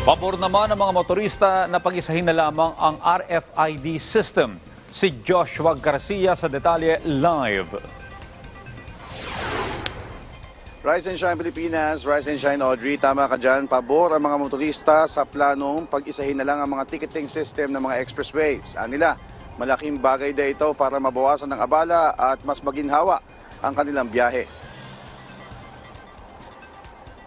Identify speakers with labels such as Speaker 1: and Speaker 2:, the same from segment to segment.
Speaker 1: Pabor naman ng mga motorista na pag-isahin na lamang ang RFID system. Si Joshua Garcia sa detalye live.
Speaker 2: Rise and Shine Pilipinas, Rise and Shine Audrey, tama ka dyan. Pabor ang mga motorista sa planong pag-isahin na lang ang mga ticketing system ng mga expressways. Anila, malaking bagay na ito para mabawasan ng abala at mas maginhawa ang kanilang biyahe.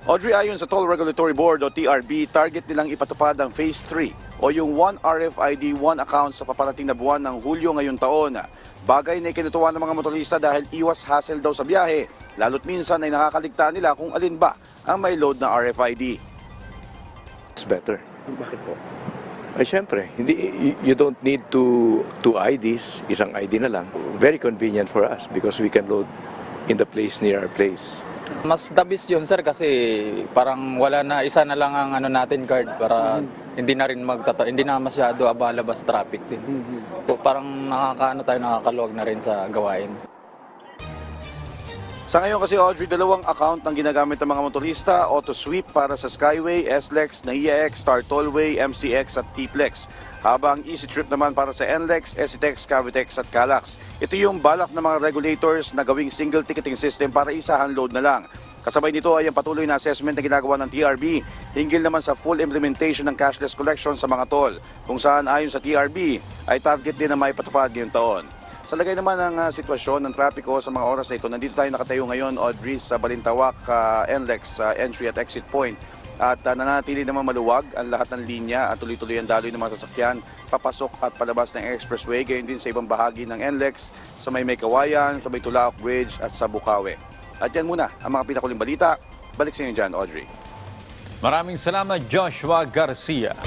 Speaker 2: Audrey, ayon sa Toll Regulatory Board o TRB, target nilang ipatupad ang Phase 3 o yung One RFID, One Account sa paparating na buwan ng Hulyo ngayong taon. Bagay na ikinutuwa ng mga motorista dahil iwas hassle daw sa biyahe, lalo't minsan ay nakakaligtaan nila kung alin ba ang may load na RFID.
Speaker 3: It's better.
Speaker 2: Bakit po?
Speaker 3: Ay, syempre, hindi, you don't need two, two IDs, isang ID na lang. Very convenient for us because we can load in the place near our place.
Speaker 4: Mas dabis yun sir kasi parang wala na isa na lang ang ano natin card para hindi na rin magtata hindi na masyado abala bas traffic din. So, parang nakakaano tayo nakakaluwag na rin sa gawain.
Speaker 2: Sa ngayon kasi Audrey, dalawang account ang ginagamit ng mga motorista, Auto Sweep para sa Skyway, SLEX, NAIAX, Star Tollway, MCX at T-Plex. Habang Easy Trip naman para sa NLEX, SCTEX, Cavitex at Calax. Ito yung balak ng mga regulators na gawing single ticketing system para isahan load na lang. Kasabay nito ay ang patuloy na assessment na ginagawa ng TRB hinggil naman sa full implementation ng cashless collection sa mga toll kung saan ayon sa TRB ay target din na maipatupad ngayong taon. Sa lagay naman ng ah, sitwasyon ng trapiko sa mga oras na ito, nandito tayo nakatayo ngayon, Audrey, sa Balintawak, uh, NLEX, sa entry at exit point. At uh, nanatili naman maluwag ang lahat ng linya at tuloy-tuloy ang daloy ng mga sasakyan papasok at palabas ng expressway, gayon din sa ibang bahagi ng NLEX, sa may Maykawayan, sa may Bridge at sa Bukawi. At yan muna ang mga pinakuling balita. Balik sa inyo dyan, Audrey.
Speaker 1: Maraming salamat Joshua Garcia.